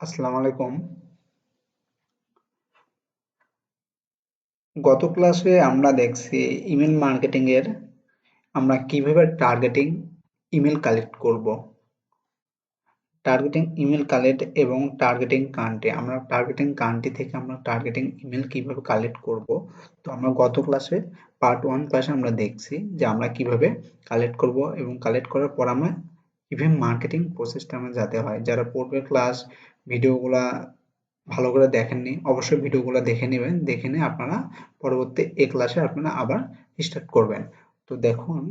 আসসালামু গত ক্লাসে আমরা দেখছি ইমেল মার্কেটিং এর আমরা কীভাবে টার্গেটিং ইমেল কালেক্ট করব। টার্গেটিং ইমেল কালেক্ট এবং টার্গেটিং কান্ট্রি আমরা টার্গেটিং কান্ট্রি থেকে আমরা টার্গেটিং ইমেল কীভাবে কালেক্ট করব? তো আমরা গত ক্লাসে পার্ট ওয়ান ক্লাসে আমরা দেখছি যে আমরা কীভাবে কালেক্ট করব এবং কালেক্ট করার পর আমরা কীভাবে মার্কেটিং প্রসেসটা আমরা যাতে হয়। যারা পূর্বের ক্লাস ভিডিওগুলা ভালো করে দেখেননি, অবশ্যই ভিডিওগুলো দেখে নেবেন, দেখে নিয়ে আপনারা পরবর্তী এ ক্লাসে আপনারা আবার স্টার্ট করবেন। তো দেখুন,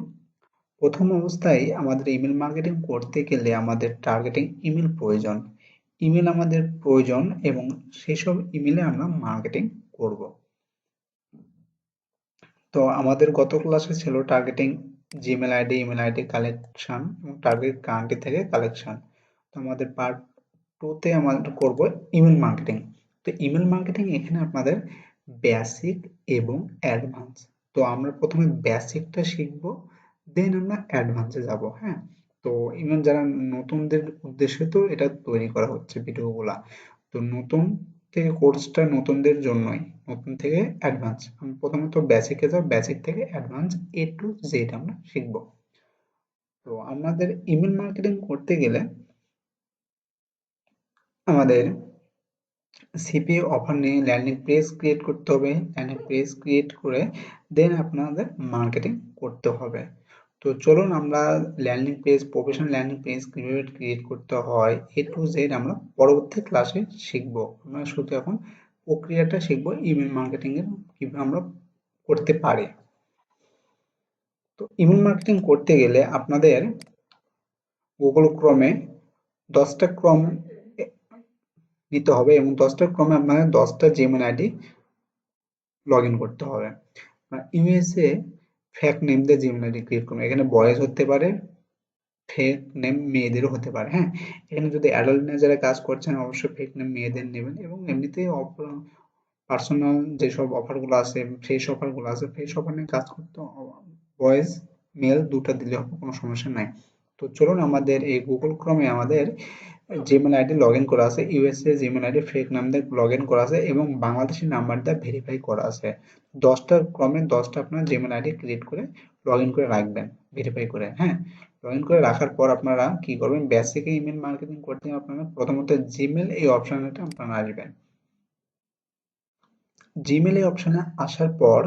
প্রথম অবস্থায় আমাদের ইমেল মার্কেটিং করতে গেলে আমাদের টার্গেটিং ইমেল প্রয়োজন। ইমেল আমাদের প্রয়োজন এবং সেসব ইমেলে আমরা মার্কেটিং করব। তো আমাদের গত ক্লাসে ছিল targeting Gmail ID email ID collection এবং টার্গেট কান্ট্রি থেকে কালেকশন তো আমাদের পার্ট টুতে আমাদের করব ইমেল মার্কেটিং তো ইমেল মার্কেটিং এখানে আপনাদের বেসিক এবং অ্যাডভান্স তো আমরা প্রথমে বেসিকটা শিখব দেন আমরা অ্যাডভান্সে যাব হ্যাঁ? তো ইমেল যারা নতুনদের উদ্দেশ্যে তো এটা তৈরি করা হচ্ছে ভিডিওগুলা, তো নতুন থেকে কোর্সটা নতুনদের জন্যই, নতুন থেকে অ্যাডভান্স আমি প্রথমত বেসিকে যাব বেসিক থেকে অ্যাডভান্স এ টু জেড আমরা শিখব। তো আমাদের ইমেল মার্কেটিং করতে গেলে আমাদের সিপি অফার নিয়ে ল্যান্ডিং পেজ ক্রিয়েট করতে হবে। ল্যান্ডিং পেজ ক্রিয়েট করে দেন আপনাদের মার্কেটিং করতে হবে। তো চলুন আমরা landing page professional landing page কীভাবে ক্রিয়েট করতে হয় এ টু জেড আমরা পরবর্তী ক্লাসে শিখব। আমরা শুধু এখন প্রক্রিয়াটা শিখব ইমেল মার্কেটিং এর কীভাবে আমরা করতে পারি। তো ইমেল মার্কেটিং করতে গেলে আপনাদের গুগল ক্রমে দশটা ক্রম নিতে হবে এবং দশটা ক্রমে আপনাদের দশটা জিমেল আইডি লগ ইন করতে হবে। ইউএসএ ফেক নেম দিয়ে জিমেল আইডি ক্রিয়েট করুন। এখানে বয়েস হতে পারে ফেক নেম মেয়েদেরও হতে পারে হ্যাঁ? এখানে যদি অ্যাডাল্ট নিয়ে যারা কাজ করছেন, অবশ্যই ফেক নেম মেয়েদের নেবেন এবং এমনিতে পার্সোনাল যেসব অফারগুলো আছে ফ্রেশ অফারগুলো আছে ফ্রেশ অফার নিয়ে কাজ করতে বয়েজ মেল দুটো দিলে হবে কোনো সমস্যা নাই। তো চলুন আমাদের এই গুগল ক্রমে আমাদের জিমেল আইডি লগ ইন করা আছে ইউএসএ জিমেল আইডি ফেক নাম দিয়ে লগ ইন করা আছে এবং বাংলাদেশি নাম্বার দিয়ে ভেরিফাই করা আছে। দশটার ক্রমে দশটা আপনার জিমেল আইডি ক্রিয়েট করে লগ ইন করে রাখবেন ভেরিফাই করে হ্যাঁ? লগ ইন করে রাখার পর আপনারা কি করবেন? বেসিকে ইমেল মার্কেটিং করতে আপনারা প্রথমত জিমেল এই অপশনটা আপনারা আসবেন। জিমেল এই অপশনে আসার পর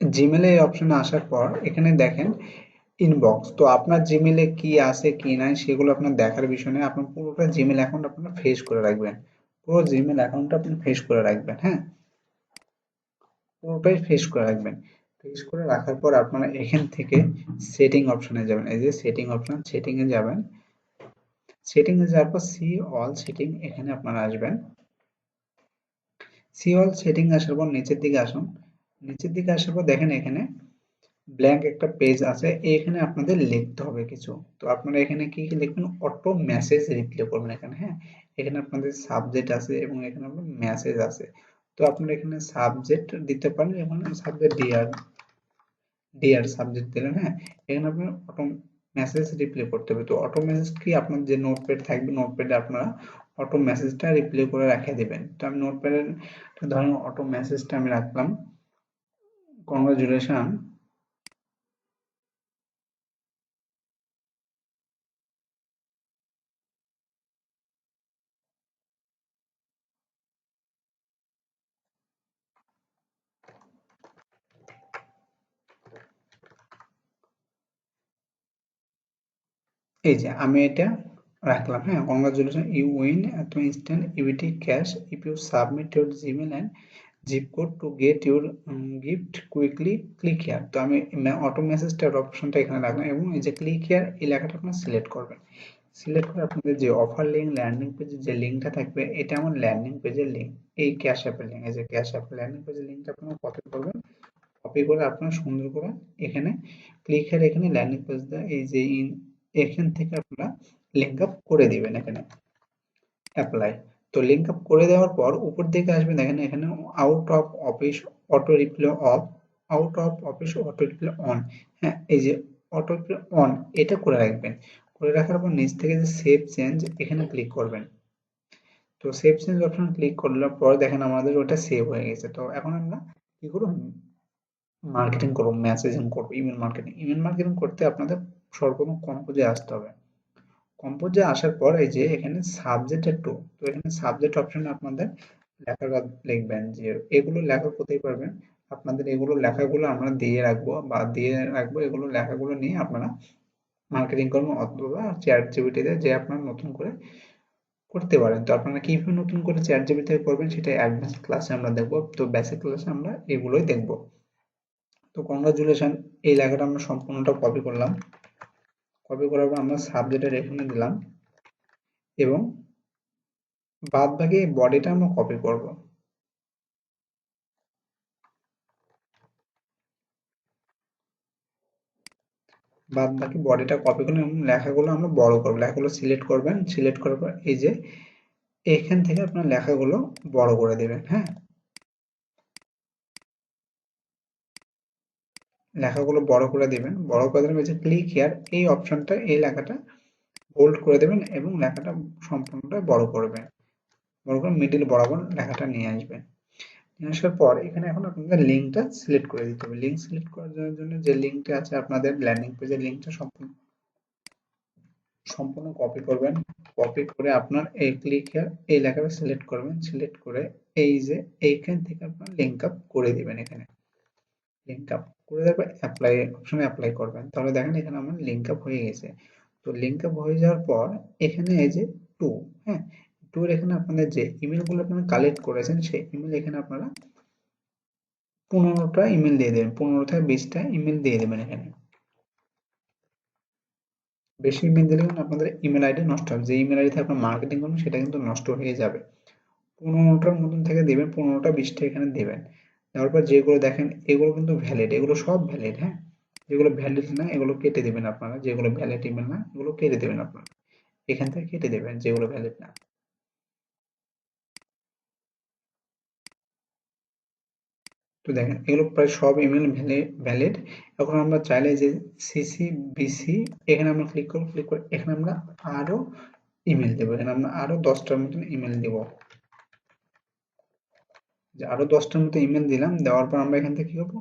জিমেলে এই অপশনে আসার পর এখানে দেখেন ইনবক্স তো আপনার জিমেলে কি আছে, কি নাই, সেগুলো আপনার দেখার বিষয় নেই। আপনার পুরোটা জিমেল অ্যাকাউন্ট আপনার ফেস করে রাখবেন। পুরো জিমেল অ্যাকাউন্টটা আপনি ফেস করে রাখবেন হ্যাঁ? পুরোটাই ফেস করে রাখবেন। ফেস করে রাখার পর আপনারা এখান থেকে সেটিং অপশনে যাবেন। এই যে সেটিং অপশন সেটিং এ যাবেন। সেটিং এ যাওয়ার পর সি অল সেটিং এখানে আপনারা আসবেন। সি অল সেটিং আসার পর নিচের দিকে আসুন। নিচের দিকে আসার পর দেখেন এখানে ব্ল্যাঙ্ক একটা পেজ আছে, এখানে আপনাদের লিখতে হবে কিছু। তো আপনারা এখানে কি কি লিখবেন? অটো মেসেজ রিপ্লে করবেন এখানে হ্যাঁ? এখানে আপনাদের সাবজেক্ট আছে এবং এখানে আপনার মেসেজ আছে। তো আপনারা এখানে সাবজেক্ট দিতে পারেন এখানে সাবজেক্ট ডিআর ডিআর সাবজেক্ট দিলেন হ্যাঁ? এখানে আপনার অটো মেসেজ রিপ্লে করতে হবে। তো অটো মেসেজ কি? আপনার যে নোটপ্যাড থাকবে নোটপ্যাডে আপনারা অটো মেসেজটা রিপ্লে করে রেখে দেবেন। তো আমি নোটপ্যাডের ধরেন অটো মেসেজটা আমি রাখলাম। কংগ্রাচুলেশন এই যে আমি এটা রাখলাম হ্যাঁ? কংগ্রাচুলেশন ইউ উইন এত instant UT cash if you submit your Gmail and zip code to get your gift quickly click here তো আমি অটো মেসেজটার অপশনটা এখানে রাখলাম এবং এই যে ক্লিক হিয়ার এই লেখাটা আপনার সিলেক্ট করবেন। সিলেক্ট করে আপনাদের যে অফার লিঙ্ক ল্যান্ডিং পেজের যে লিঙ্কটা থাকবে, এটা আমার ল্যান্ডিং পেজের লিঙ্ক এই ক্যাশ অ্যাপের লিঙ্ক এই যে ক্যাশ অ্যাপের ল্যান্ডিং পেজের লিঙ্কটা আপনারা কপি করবেন। কপি করে আপনারা সুন্দর করে এখানে ক্লিক হিয়ার এখানে ল্যান্ডিং পেজ এই যে এখান থেকে আপনারা লিঙ্ক আপ করে দিবেন এখানে। অ্যাপ্লাই তো লিঙ্ক আপ করে দেওয়ার পর উপর দিকে আসবেন দেখেন এখানে out of office auto reply off out of office auto reply on হ্যাঁ এই যে অটো রিপ্লে অন এটা করে রাখবেন। করে রাখার পর নিচ থেকে যে সেভ চেঞ্জ এখানে ক্লিক করবেন। তো সেভ চেঞ্জ অপশন ক্লিক করলার পর দেখেন আমাদের ওটা সেভ হয়ে গেছে। তো এখন আমরা কি করব? মার্কেটিং করব মেসেজিং করব ইমেল মার্কেটিং ইমেল মার্কেটিং করতে আপনাদের সর্বপ্রথম কম্পোজে আসতে হবে। কম্পোজে আসার পর এই যে এখানে সাবজেক্ট টু তো এখানে সাবজেক্ট অপশন আপনাদের লেখা লিখবেন যে এগুলো লেখা কোথায় পারবেন আপনাদের এগুলো লেখাগুলো আমরা দিয়ে রাখব বা দিয়ে রাখব, এগুলো লেখাগুলো নিয়ে আপনারা মার্কেটিং কর্ম অথবা চ্যাট জিবিটিতে যে আপনারা নতুন করে করতে পারেন। তো আপনারা কীভাবে নতুন করে চ্যাট জিবিটিতে করবেন সেটা অ্যাডভান্স ক্লাসে আমরা দেখব, তো বেসিক ক্লাসে আমরা এগুলোই দেখব। তো কংগ্রাচুলেশন এই লেখাটা আমরা সম্পূর্ণটা কপি করলাম। কপি করার পর আমরা সাবজেক্টের এখানে দিলাম এবং বাদ বাকি বডিটা আমরা কপি করব। বাদ বাকি বডিটা কপি এবং লেখাগুলো আমরা বড় করব। লেখাগুলো সিলেক্ট করবেন সিলেক্ট করার পর এই যে এখান থেকে আপনার লেখাগুলো বড় করে দেবেন হ্যাঁ? লেখাগুলো বড় করে দেবেন। বড় করে দেবেন যে ক্লিক হেয়ার এই অপশনটা এই লেখাটা বোল্ড করে দেবেন এবং লেখাটা সম্পূর্ণটা বড় করবেন। বড় করে মিডিল বরাবর লেখাটা নিয়ে আসবেন নিয়ে আসার পর এখানে এখন আপনাদের লিঙ্কটা সিলেক্ট করে দিতে হবে। লিঙ্ক সিলেক্ট করার জন্য যে লিঙ্কটা আছে আপনাদের ল্যান্ডিং পেজের লিঙ্কটা সম্পূর্ণ সম্পূর্ণ কপি করবেন। কপি করে আপনার এই ক্লিক হেয়ার এই লেখাটা সিলেক্ট করবেন। সিলেক্ট করে এই যে এইখান থেকে আপনার লিঙ্ক আপ করে দিবেন এখানে। লিঙ্ক করে তারপর অ্যাপ্লাই অপশনে অ্যাপ্লাই করবেন। তাহলে দেখেন এখানে আমার হয়ে গেছে। তো হয়ে যাওয়ার পর এখানে এই যে টু হ্যাঁ? এখানে আপনাদের যে ইমেলগুলো আপনারা কালেক্ট করেছেন, সেই ইমেল এখানে আপনারা পনেরোটা ইমেল দিয়ে দেবেন। পনেরো থেকে বিশটা ইমেল দিয়ে দেবেন এখানে। বেশি ইমেল দিলে আপনাদের ইমেল আইডি নষ্ট হবে। যে ইমেল আইডিতে আপনার মার্কেটিং করবেন, সেটা কিন্তু নষ্ট হয়ে যাবে। পনেরোটার মতন থেকে দেবেন, পনেরোটা বিশটা এখানে দেবেন। দেওয়ার পর যেগুলো দেখেন, এগুলো কিন্তু ভ্যালিড এগুলো সব ভ্যালিড হ্যাঁ? যেগুলো ভ্যালিড না, এগুলো কেটে দেবেন আপনারা। যেগুলো ভ্যালিড ইমেল না, এগুলো কেটে দেবেন আপনারা। এখান থেকে কেটে দেবেন, যেগুলো ভ্যালিড না। তো দেখেন, এগুলো প্রায় সব ইমেল ভ্যালিড এখন আমরা চাইলে যে সিসি বিসি এখানে আমরা ক্লিক করব ক্লিক করে এখানে আমরা আরও ইমেল দেবো। এখানে আমরা আরও দশটার মতন ইমেল দেব। আরও দশটার মতো ইমেল দিলাম, দেওয়ার পর আমরা এখান থেকে কি করব?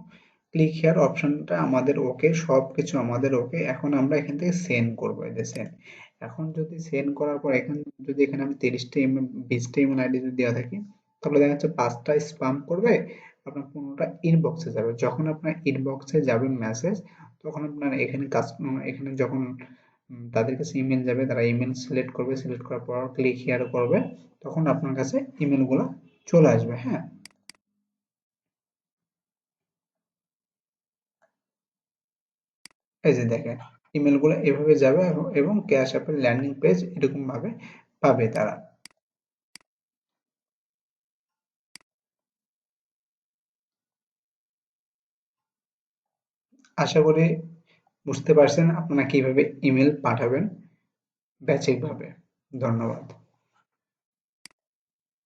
ক্লিক হেয়ার অপশনটা আমাদের ওকে সব কিছু আমাদের ওকে এখন আমরা এখান থেকে সেন্ড করব এই যে সেন্ড এখন যদি সেন্ড করার পর এখানে, যদি এখানে আমি তিরিশটা ইমেল বিশটা ইমেল আইডি যদি দেওয়া থাকি, তাহলে দেখা যাচ্ছে পাঁচটা স্পাম করবে, আপনার পনেরোটা ইনবক্সে যাবে। যখন আপনার ইনবক্সে যাবে মেসেজ তখন আপনার এখানে কাজ এখানে যখন তাদের কাছে ইমেল যাবে, তারা ইমেল সিলেক্ট করবে সিলেক্ট করার পর ক্লিক হিয়ার করবে, তখন আপনার কাছে ইমেলগুলো চলে আসবে হ্যাঁ? এই যে দেখেন ইমেলগুলো এভাবে যাবে এবং ক্যাশ অ্যাপের ল্যান্ডিং পেজ এরকম ভাবে পাবে তারা। আশা করি বুঝতে পারছেন আপনারা কীভাবে ইমেল পাঠাবেন। ব্যাচিকভাবে। ধন্যবাদ।